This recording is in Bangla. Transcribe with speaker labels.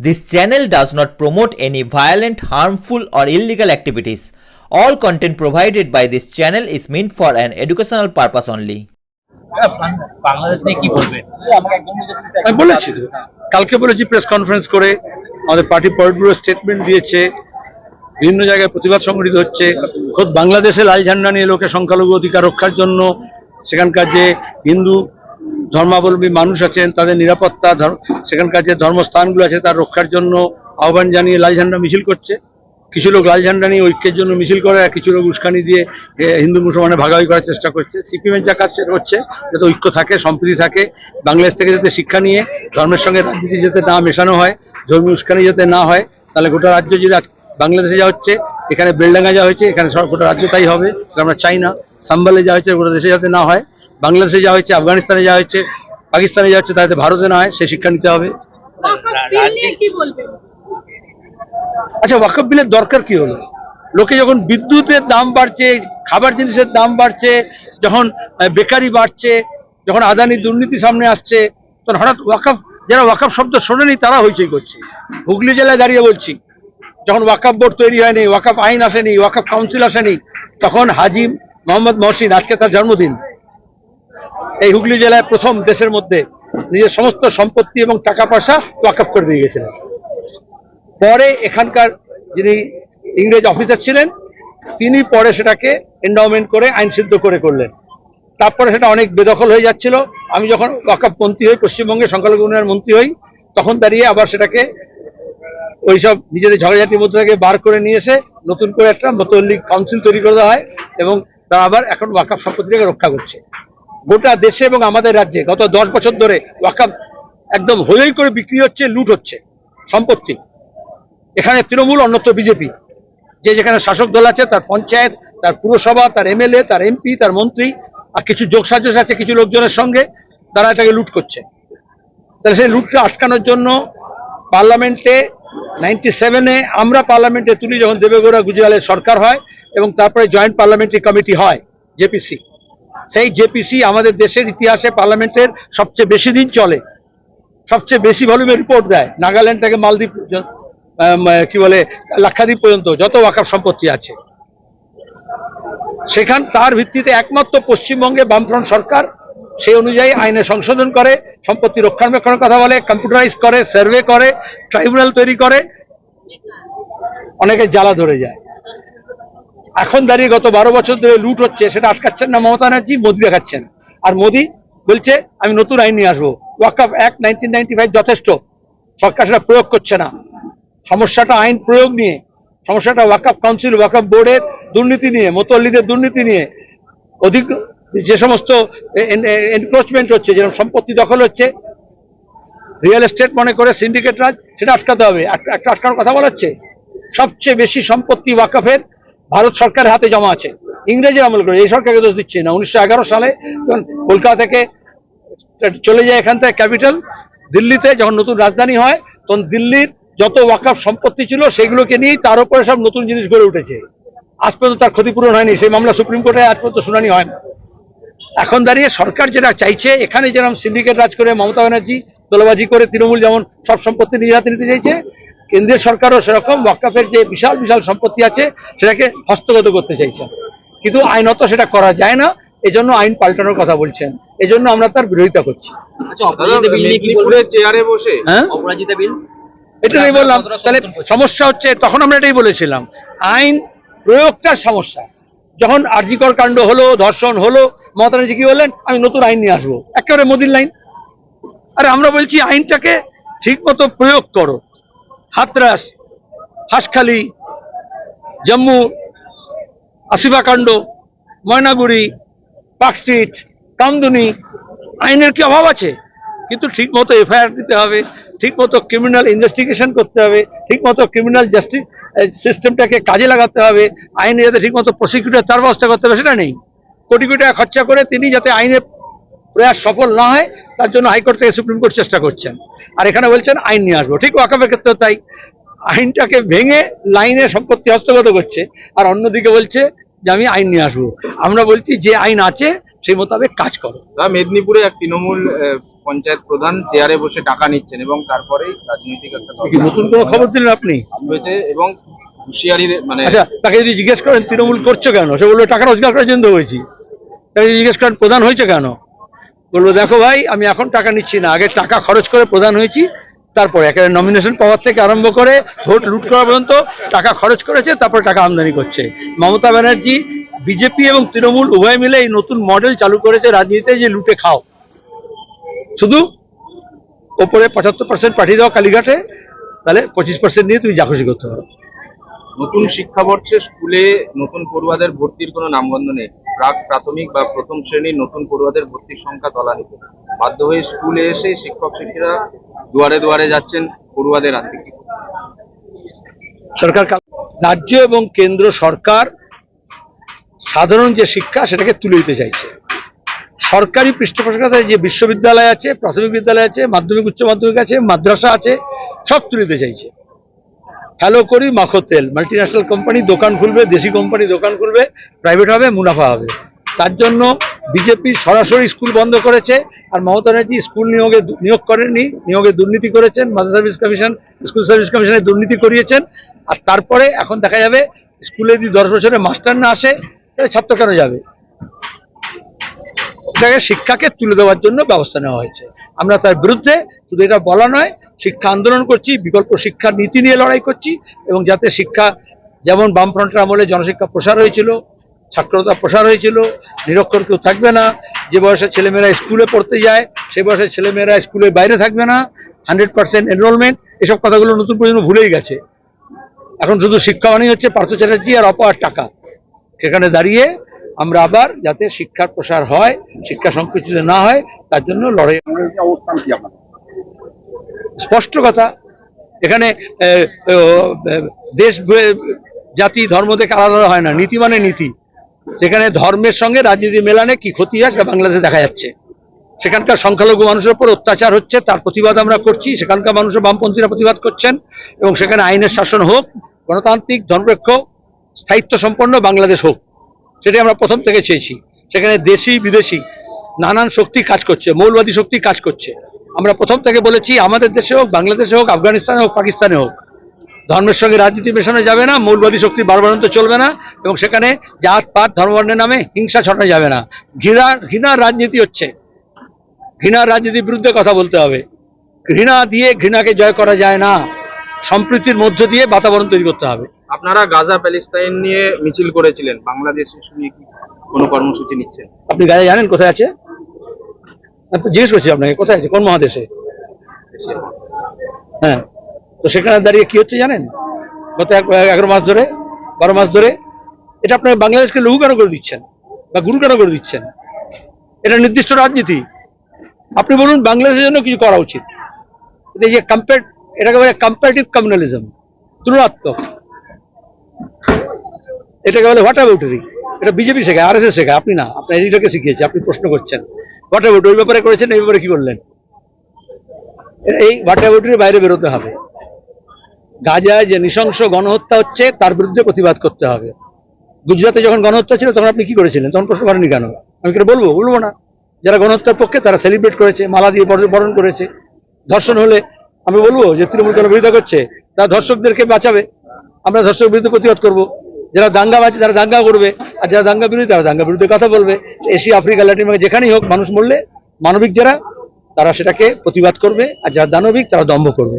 Speaker 1: This channel does not promote any violent, harmful, or illegal activities. All content provided by this channel is meant for an educational purpose only.
Speaker 2: Bangladesh নিয়ে কি বলবেন
Speaker 3: আমি বলেছি তো। কালকে বলেছি প্রেস কনফারেন্স করে আমাদের পার্টি পয়েন্ট ব্যুরো স্টেটমেন্ট দিয়েছে বিভিন্ন জায়গায় প্রতিবাদ সংগঠিত হচ্ছে খোদ বাংলাদেশে লাল ঝান্ডা নিয়ে লোকে সংখ্যালঘু অধিকার রক্ষার জন্য সেখানকার যে হিন্দু ধর্মাবলম্বী মানুষ আছেন, তাদের নিরাপত্তা সেখানকার যে ধর্মস্থানগুলো আছে তার রক্ষার জন্য আহ্বান জানিয়ে লাল ঝান্ডা মিছিল করছে। কিছু লোক লাল ঝান্ডা নিয়ে ঐক্যের জন্য মিছিল করে আর কিছু লোক উস্কানি দিয়ে হিন্দু মুসলমানের ভাগাভাগি করার চেষ্টা করছে। সিপিএমের যা কাজ সেটা হচ্ছে, যাতে ঐক্য থাকে, সম্প্রীতি থাকে, বাংলাদেশ থেকে যাতে শিক্ষা নিয়ে, ধর্মের সঙ্গে রাজনীতি যাতে না মেশানো হয়, ধর্মীয় উস্কানি যাতে না হয়, তাহলে গোটা রাজ্য যদি বাংলাদেশে যা হচ্ছে, এখানে বেলডাঙ্গা যা হয়েছে, এখানে গোটা রাজ্য তাই হবে আমরা চাই না। সাম্বালে যা হয়েছে গোটা দেশে যাতে না হয় বাংলাদেশে যা হয়েছে আফগানিস্তানে যা হয়েছে পাকিস্তানে যা হচ্ছে তাতে ভারতে না হয় সে শিক্ষা নিতে হবে। আচ্ছা ওয়াকফ বিলের দরকার কি হলো? লোকে যখন বিদ্যুতের দাম বাড়ছে খাবার জিনিসের দাম বাড়ছে যখন বেকারি বাড়ছে যখন আদানি দুর্নীতি সামনে আসছে তখন হঠাৎ ওয়াকফ যারা ওয়াকফ শব্দ শোনেনি তারা হইচই করছে। হুগলি জেলায় দাঁড়িয়ে বলছি যখন ওয়াকফ বোর্ড তৈরি হয়নি ওয়াকফ আইন আসেনি ওয়াকফ কাউন্সিল আসেনি তখন হাজি মোহাম্মদ মহসিন আজকে তার জন্মদিন এই হুগলি জেলায় প্রথম দেশের মধ্যে নিজের সমস্ত সম্পত্তি এবং টাকা পয়সা ওয়াকফ করে দিয়ে গেছিলেন। পরে এখানকার যিনি ইংরেজ অফিসার ছিলেন, তিনি পরে সেটাকে এন্ডাওমেন্ট করে আইন সিদ্ধ করে করলেন। তারপরে সেটা অনেক বেদখল হয়ে যাচ্ছিল। আমি যখন ওয়াকাপ মন্ত্রী হই, পশ্চিমবঙ্গে সংখ্যালঘু উন্নয়ন মন্ত্রী হই, তখন দাঁড়িয়ে আবার সেটাকে ওইসব নিজেদের ঝগড়াঝাটির মধ্যে থেকে বার করে নিয়ে এসে নতুন করে একটা মতল্লি কাউন্সিল তৈরি করে দেওয়া হয় এবং তারা আবার এখন ওয়াকাপ সম্পত্তিটাকে রক্ষা করছে। গোটা দেশে এবং আমাদের রাজ্যে গত দশ বছর ধরে ওয়াকাপ একদম হই করে বিক্রি হচ্ছে, লুট হচ্ছে, সম্পত্তি। এখানে তৃণমূল, অন্যত্র বিজেপি। যে যেখানে শাসক দল আছে, তার পঞ্চায়েত, তার পুরসভা, তার এমএলএ, তার এমপি, তার মন্ত্রী, আর কিছু যোগসাজস আছে কিছু লোকজনের সঙ্গে, তারা এটাকে লুট করছে। তাহলে সেই লুটটা আটকানোর জন্য পার্লামেন্টে নাইনটি সেভেনে আমরা পার্লামেন্টে তুলি, যখন দেবেগৌড়া গুজরালের সরকার হয় এবং তারপরে জয়েন্ট পার্লামেন্টারি কমিটি হয়, জেপিসি। সেই জেপিসি আমাদের দেশের ইতিহাসে পার্লামেন্টের সবচেয়ে বেশি দিন চলে। সবচেয়ে বেশি ভলিউমের রিপোর্ট দেয়। নাগাল্যান্ড থেকে মালদ্বীপ কি বলে, লাক্ষাদ্বীপ পর্যন্ত যত ওয়াকাফ সম্পত্তি আছে। সেখান, তার ভিত্তিতে একমাত্র পশ্চিমবঙ্গে বামফ্রন্ট সরকার, সেই অনুযায়ী আইনে সংশোধন করে, সম্পত্তি রক্ষণাবেক্ষণের কথা বলে কম্পিউটারাইজ করে সার্ভে করে ট্রাইব্যুনাল তৈরি করে, অনেকে জ্বালা ধরে যায়। এখন দাঁড়িয়ে গত বারো বছর ধরে লুট হচ্ছে, সেটা আটকাচ্ছেন না মমতা ব্যানার্জি, মোদী দেখাচ্ছেন। আর মোদী বলছে, আমি নতুন আইন নিয়ে আসব। Waqf act nineteen ninety five যথেষ্ট। সরকার সেটা প্রয়োগ করছে না। সমস্যাটা আইন প্রয়োগ নিয়ে, সমস্যাটা ওয়াকআপ কাউন্সিল ওয়াকআপ বোর্ডের দুর্নীতি নিয়ে, মোতল্লিদের দুর্নীতি নিয়ে, অধিক যে সমস্ত এনক্রোচমেন্ট হচ্ছে, যেরকম সম্পত্তি দখল হচ্ছে রিয়েল এস্টেট মনে করে সিন্ডিকেট রাজ, সেটা আটকাতে হবে। একটা আটকানোর কথা বলা হচ্ছে। সবচেয়ে বেশি সম্পত্তি ওয়াকফের ভারত সরকারের হাতে জমা আছে। ইংরেজের আমল করে, এই সরকারকে দোষ দিচ্ছে না। উনিশশো এগারো সালে যখন কলকাতা থেকে চলে যায় এখান থেকে ক্যাপিটাল, দিল্লিতে যখন নতুন রাজধানী হয়, তখন দিল্লির যত ওয়াকফ সম্পত্তি ছিল, সেগুলোকে নিয়েই তার উপরে সব নতুন জিনিস গড়ে উঠেছে। আজ পর্যন্ত তার ক্ষতিপূরণ হয়নি। সেই মামলা সুপ্রিম কোর্টে আজ পর্যন্ত শুনানি হয় না। এখন দাঁড়িয়ে সরকার যেটা চাইছে, এখানে যেরকম সিন্ডিকেট রাজ করে মমতা ব্যানার্জি তোলাবাজি করে তৃণমূল যেমন সব সম্পত্তি নিজের হাতে নিতে চাইছে কেন্দ্রীয় সরকারও সেরকম ওয়াকফের যে বিশাল বিশাল সম্পত্তি আছে সেটাকে হস্তগত করতে চাইছে। কিন্তু আইনত সেটা করা যায় না এজন্য আইন পাল্টানোর কথা বলছেন। এজন্য আমরা তার বিরোধিতা করছি।
Speaker 2: আচ্ছা অপরাজিতা বিল নিয়ে কি বলবেন?
Speaker 4: চেয়ারে বসে?
Speaker 3: হ্যাঁ?
Speaker 2: অপরাজিতা বিল?
Speaker 3: এটাই বললাম তাহলে সমস্যা হচ্ছে তখন আমরা এটাই বলেছিলাম আইন প্রয়োগটার সমস্যা। যখন আরজিকর কাণ্ড হলো ধর্ষণ হলো মমতা ব্যানার্জি কি বললেন? আমি নতুন আইন নিয়ে আসব। একেবারে মোদির লাইন। আরে আমরা বলছি আইনটাকে ঠিক মতো প্রয়োগ করো। হাতরাস, হাসখালি, জম্মু আসিফা কাণ্ড, ময়নাগুড়ি, পার্ক স্ট্রিট, কামদুনি, আইনের কি অভাব আছে? কিন্তু ঠিক মতো এফআইআর দিতে হবে ঠিক মতো ক্রিমিনাল ইনভেস্টিগেশন করতে হবে ঠিক মতো ক্রিমিনাল জাস্টিস সিস্টেমটাকে কাজে লাগাতে হবে, আইনে যাতে ঠিক মতো প্রসিকিউটর তার ব্যবস্থা করতে হবে সেটা নেই। কোটি কোটি টাকা খরচা করে তিনি যাতে আইনের প্রয়াস সফল না হয় তার জন্য হাইকোর্ট থেকে সুপ্রিম কোর্ট চেষ্টা করছেন। আর এখানে বলছেন আইন নিয়ে আসব। ঠিক ওয়াকাফের ক্ষেত্রেও তাই। আইনটাকে ভেঙে লাইনে সম্পত্তি হস্তগত করছে। আর অন্যদিকে বলছে যে আমি আইন নিয়ে আসব। আমরা বলছি যে আইন আছে সেই মোতাবেক কাজ করো।
Speaker 4: তা মেদিনীপুরে এক তৃণমূল
Speaker 5: পঞ্চায়েত প্রধান চেয়ারে বসে টাকা নিচ্ছেন এবং তারপরেই রাজনৈতিক একটা
Speaker 3: নতুন কোনো খবর দিলেন আপনি?
Speaker 5: হয়েছে এবং হুঁশিয়ারি মানে
Speaker 3: আচ্ছা তাকে যদি জিজ্ঞেস করেন তৃণমূল করছ কেন? সে বলল টাকা রোজগার করার জন্য হয়েছি। তাকে জিজ্ঞেস করেন প্রধান হয়েছে কেন? বলব দেখো ভাই, আমি এখন টাকা নিচ্ছি না। আগে টাকা খরচ করে প্রধান হয়েছি, তারপরে একেবারে নমিনেশন পাওয়ার থেকে আরম্ভ করে ভোট লুট করা পর্যন্ত টাকা খরচ করেছে, তারপরে টাকা আমদানি করছে। মমতা ব্যানার্জি, বিজেপি এবং তৃণমূল উভয় মিলে এই নতুন মডেল চালু করেছে রাজনীতিতে যে লুটে খাও। শুধু ওপরে পঁচাত্তর পার্সেন্ট পাঠিয়ে দাও কালীঘাটে, তাহলে পঁচিশ পার্সেন্ট নিয়ে তুমি যাখুশি করতে পারো।
Speaker 5: নতুন শিক্ষাবর্ষে স্কুলে নতুন পড়ুয়াদের ভর্তির কোনো নামগন্ধ নেই। প্রাক প্রাথমিক বা প্রথম শ্রেণির নতুন পড়ুয়াদের ভর্তির সংখ্যা তলানিতে বাধ্য হয়ে স্কুলে এসে শিক্ষক শিক্ষিরা দুয়ারে দুয়ারে যাচ্ছেন পড়ুয়াদের আনতে
Speaker 3: সরকার রাজ্য এবং কেন্দ্র সরকার সাধারণ যে শিক্ষা, সেটাকে তুলে দিতে চাইছে। সরকারি পৃষ্ঠপোষকতায় যে বিশ্ববিদ্যালয় আছে, প্রাথমিক বিদ্যালয় আছে, মাধ্যমিক, উচ্চ মাধ্যমিক আছে, মাদ্রাসা আছে, সব তুলে দিতে চাইছে। হ্যালো করি, মাখো তেল। মাল্টি ন্যাশনাল কোম্পানি দোকান খুলবে, দেশি কোম্পানি দোকান খুলবে প্রাইভেট হবে, মুনাফা হবে। তার জন্য বিজেপি সরাসরি স্কুল বন্ধ করেছে আর মমতা ব্যানার্জি স্কুল নিয়োগে নিয়োগ করেননি, নিয়োগে দুর্নীতি করেছেন মাদার সার্ভিস কমিশন স্কুল সার্ভিস কমিশনে দুর্নীতি করিয়েছেন। আর তারপরে এখন দেখা যাবে, স্কুলে যদি দশ বছরে মাস্টার না আসে, তাহলে ছাত্র কেন যাবে? এটাকে শিক্ষাকে তুলে দেওয়ার জন্য ব্যবস্থা নেওয়া হয়েছে। আমরা তার বিরুদ্ধে শুধু এটা বলা নয়, শিক্ষা আন্দোলন করছি, বিকল্প শিক্ষার নীতি নিয়ে লড়াই করছি এবং যাতে শিক্ষা, যেমন বামফ্রন্টের আমলে জনশিক্ষা প্রসার হয়েছিল সাক্ষরতা প্রসার হয়েছিল, নিরক্ষর কেউ থাকবে না, যে বয়সের ছেলেমেয়েরা স্কুলে পড়তে যায় সেই বয়সের ছেলেমেয়েরা স্কুলের বাইরে থাকবে না, হান্ড্রেড পার্সেন্ট এনরোলমেন্ট এসব কথাগুলো নতুন প্রজন্ম ভুলেই গেছে। এখন শুধু শিক্ষা মানেই হচ্ছে পার্থ চ্যাটার্জি আর অপার টাকা। সেখানে দাঁড়িয়ে আমরা আবার যাতে শিক্ষার প্রসার হয়, শিক্ষা সংকুচিত না হয়, তার জন্য লড়াই স্পষ্ট কথা। এখানে দেশ জাতি, ধর্ম থেকে আলাদা হয় না। নীতি মানে নীতি। যেখানে ধর্মের সঙ্গে রাজনীতি মেলানে কি ক্ষতি হয় সেটা বাংলাদেশে দেখা যাচ্ছে। সেখানকার সংখ্যালঘু মানুষের উপর অত্যাচার হচ্ছে, তার প্রতিবাদ আমরা করছি। সেখানকার মানুষের বামপন্থীরা প্রতিবাদ করছেন এবং সেখানে আইনের শাসন হোক, গণতান্ত্রিক ধর্মনিরপেক্ষ স্থায়িত্ব সম্পন্ন বাংলাদেশ হোক। সেটাই আমরা প্রথম থেকে চেয়েছি। সেখানে দেশি, বিদেশি নানান শক্তি কাজ করছে, মৌলবাদী শক্তি কাজ করছে। আমরা প্রথম থেকে বলেছি, আমাদের দেশে হোক, বাংলাদেশে হোক, আফগানিস্তানে হোক, পাকিস্তানে হোক। ধর্মের সঙ্গে রাজনীতি মেশানো যাবে না, মৌলবাদী শক্তি বারবারন্ত চলবে না, এবং সেখানে জাত, পাত ধর্মের নামে হিংসা ছড়ানো যাবে না। ঘৃণা, ঘৃণার রাজনীতি হচ্ছে। ঘৃণার রাজনীতির বিরুদ্ধে কথা বলতে হবে। ঘৃণা দিয়ে ঘৃণাকে জয় করা যায় না। সম্প্রীতির মধ্য দিয়ে বাতাবরণ তৈরি করতে হবে।
Speaker 5: আপনারা গাজা প্যালেস্তাইন নিয়ে মিছিল করেছিলেন। বাংলাদেশ ইস্যু নিয়ে কি কোনো কর্মসূচি নিচ্ছেন
Speaker 3: আপনি গায়ে জানেন কোথায় আছে? জিজ্ঞেস করছি আপনাকে কোথায় আছে? কোন মহাদেশে? হ্যাঁ। তো সেখানে দাঁড়িয়ে কি হচ্ছে জানেন? গত এগারো মাস ধরে বারো মাস ধরে এটা আপনার বাংলাদেশকে লঘু কেন করে দিচ্ছেন? বা গুরু কেন করে দিচ্ছেন? এটা নির্দিষ্ট রাজনীতি। আপনি বলুন বাংলাদেশের জন্য কিছু করা উচিত। এই যে কম্পেয়ার এটাকে বলে কম্পারেটিভ কমিউনালিজম তুলনাত্মক। এটাকে বলে হোয়াট অ্যাবাউটারি এটা বিজেপি শেখায় আর এস এস শেখায়। আপনি না আপনার এটাকে শিখিয়েছে আপনি প্রশ্ন করছেন। হোয়াট অ্যাবাউট ওই ব্যাপারে করেছেন, এই ব্যাপারে কি করলেন? এই হোয়াট অ্যাবাউটারির বাইরে বেরোতে হবে। গাজায় যে নৃশংস গণহত্যা হচ্ছে, তার বিরুদ্ধে প্রতিবাদ করতে হবে। গুজরাটে যখন গণহত্যা ছিল, তখন আপনি কি করেছিলেন? তখন প্রশ্ন করেনি কেন? আমি কেন বলব? বলব না। যারা গণহত্যার পক্ষে, তারা সেলিব্রেট করেছে, মালা দিয়ে বরণ করেছে। ধর্ষণ হলে, আমি বলব যে তৃণমূল কেন বিরোধিতা করছে, তারা ধর্ষকদেরকে বাঁচাবে। আমরা ধর্ষক বিরুদ্ধে প্রতিবাদ করব। যারা দাঙ্গা বাঁচে তারা দাঙ্গা করবে। আর যারা দাঙ্গা বিরোধী, তারা দাঙ্গা বিরুদ্ধে কথা বলবে। এশিয়া, আফ্রিকা, ল্যাটিন আমেরিকা, যেখানেই হোক, মানুষ মরলে মানবিক যারা, তারা সেটাকে প্রতিবাদ করবে। আর যারা দানবিক, তারা দম্ভ করবে।